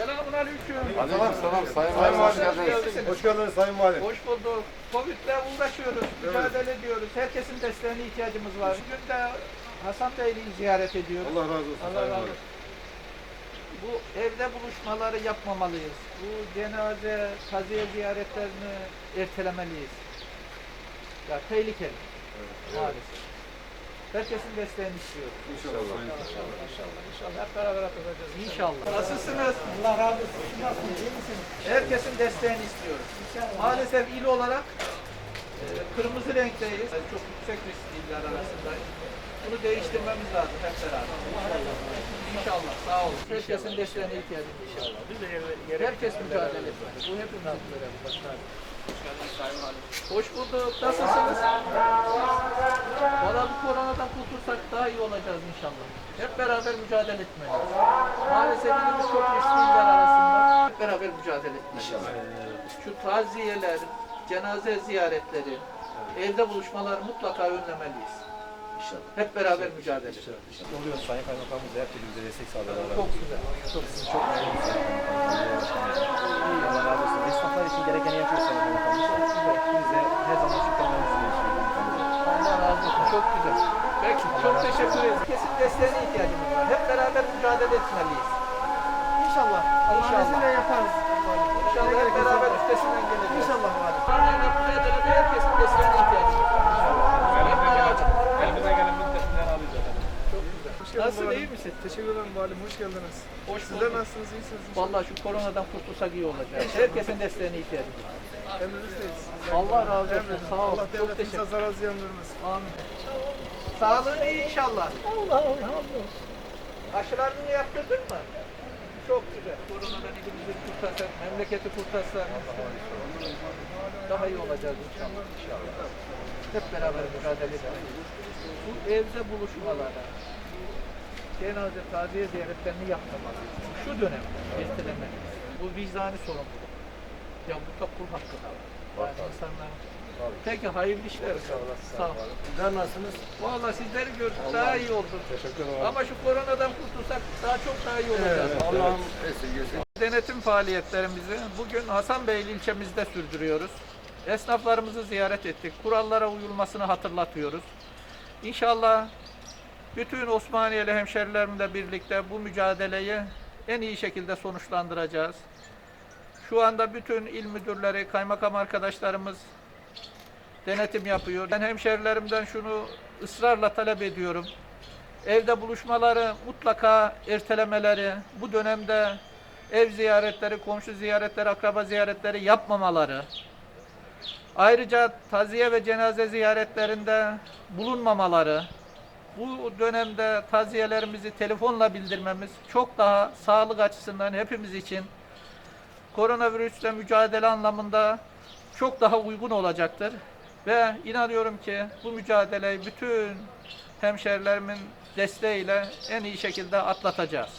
Selamun aleyküm. Aleyküm selam Sayın Sayın Valim hoş geldiniz. Hoş geldiniz Sayın Valim. Hoş bulduk. Covid'le uğraşıyoruz, mücadele ediyoruz. Herkesin desteğine ihtiyacımız var. Bugün de Hasan Bey'i ziyaret ediyoruz. Allah razı olsun Allah Sayın razı Valim. olsun. Bu evde buluşmaları yapmamalıyız. Bu cenaze, taziye ziyaretlerini ertelemeliyiz. Ya tehlikeli. Maalesef. Herkesin desteğini istiyoruz. İnşallah Sayın İnşallah, inşallah, inşallah. Hep beraber atacağız. İnşallah. Nasılsınız? Allah razı olsun. Nasılsınız? İyi misiniz? Herkesin desteğini istiyoruz. Maalesef il olarak e, kırmızı renkteyiz. Yani çok yüksek riskli iller arasındayız. Bunu değiştirmemiz lazım hep beraber. İnşallah. İnşallah. Sağ olun. Herkesin desteğine ihtiyacımız var. İnşallah. Biz de Herkes mücadele etmeli. Bu hepimizin görevi. Hoş bulduk. Nasılsınız? Valla bu koronadan kurtulsak daha iyi olacağız inşallah. Hep beraber mücadele etmeliyiz. Maalesef ilimiz çok iller arasında. Hep beraber mücadele etmeliyiz. Şu taziyeler, cenaze ziyaretleri, evde buluşmaları mutlaka önlemeliyiz. İnşallah. Hep beraber mücadele. Oluyor Sayın Kaymakamımız her türlü bize destek sağlıyorlar. Çok güzel. Çok güzel. Çok memnunuz. Allah razı olsun. Esnaflar için gerekeni yapıyor Sayın Kaymakamımız. Biz de her zaman Sayın Kaymakamımız. Allah razı olsun. Çok güzel. Peki çok teşekkür ederiz. Kesin desteğine ihtiyacımız var. Hep beraber mücadele etmeliyiz. İnşallah. Allah'ın izniyle yaparız. İnşallah hep beraber üstesinden geleceğiz. İnşallah var. Parlayla mücadelede herkesin desteğine ihtiyacımız var. Hep beraber. Elimize gelen müddetinden alacağız. Çok güzel. Nasılsın iyi misin? Teşekkür ederim valim, hoş geldiniz. Hoş Sizler nasılsınız, iyisiniz? Vallahi şu koronadan kurtulsak iyi olacak. Herkesin desteğine ihtiyacımız var. Emrinizdeyiz. Allah razı olsun. Sağ ol. Allah Çok devletimize zarar ziyan vermesin. Amin. Sağlığın iyi inşallah. Allah Allah. Aşılarını yaptırdın mı? Çok güzel. Koronadan ilimizi kurtarsak, memleketi kurtarsak daha iyi olacağız inşallah. İnşallah. Hep beraber mücadele edelim. Bu evde buluşmalara, cenaze, taziye ziyaretlerini yapmamalıyız. Şu dönem ertelemeliyiz. Bu vicdani sorumluluk. Ya bu da kul hakkı da var. İnsanlar Peki hayırlı işler. Sağ ol. Sizler nasılsınız? Vallahi sizleri gördük daha iyi oldu. Teşekkür ederim. Ama şu koronadan kurtulsak daha çok daha iyi olacak. Allah'ım esirgesin. Denetim faaliyetlerimizi bugün Hasanbeyli ilçemizde sürdürüyoruz. Esnaflarımızı ziyaret ettik. Kurallara uyulmasını hatırlatıyoruz. İnşallah bütün Osmaniyeli hemşerilerimle birlikte bu mücadeleyi en iyi şekilde sonuçlandıracağız. Şu anda bütün il müdürleri, kaymakam arkadaşlarımız denetim yapıyor. Ben hemşerilerimden şunu ısrarla talep ediyorum. Evde buluşmaları mutlaka ertelemeleri, bu dönemde ev ziyaretleri, komşu ziyaretleri, akraba ziyaretleri yapmamaları. Ayrıca taziye ve cenaze ziyaretlerinde bulunmamaları. Bu dönemde taziyelerimizi telefonla bildirmemiz çok daha sağlık açısından hepimiz için koronavirüsle mücadele anlamında çok daha uygun olacaktır. Ve inanıyorum ki bu mücadeleyi bütün hemşerilerimin desteğiyle en iyi şekilde atlatacağız.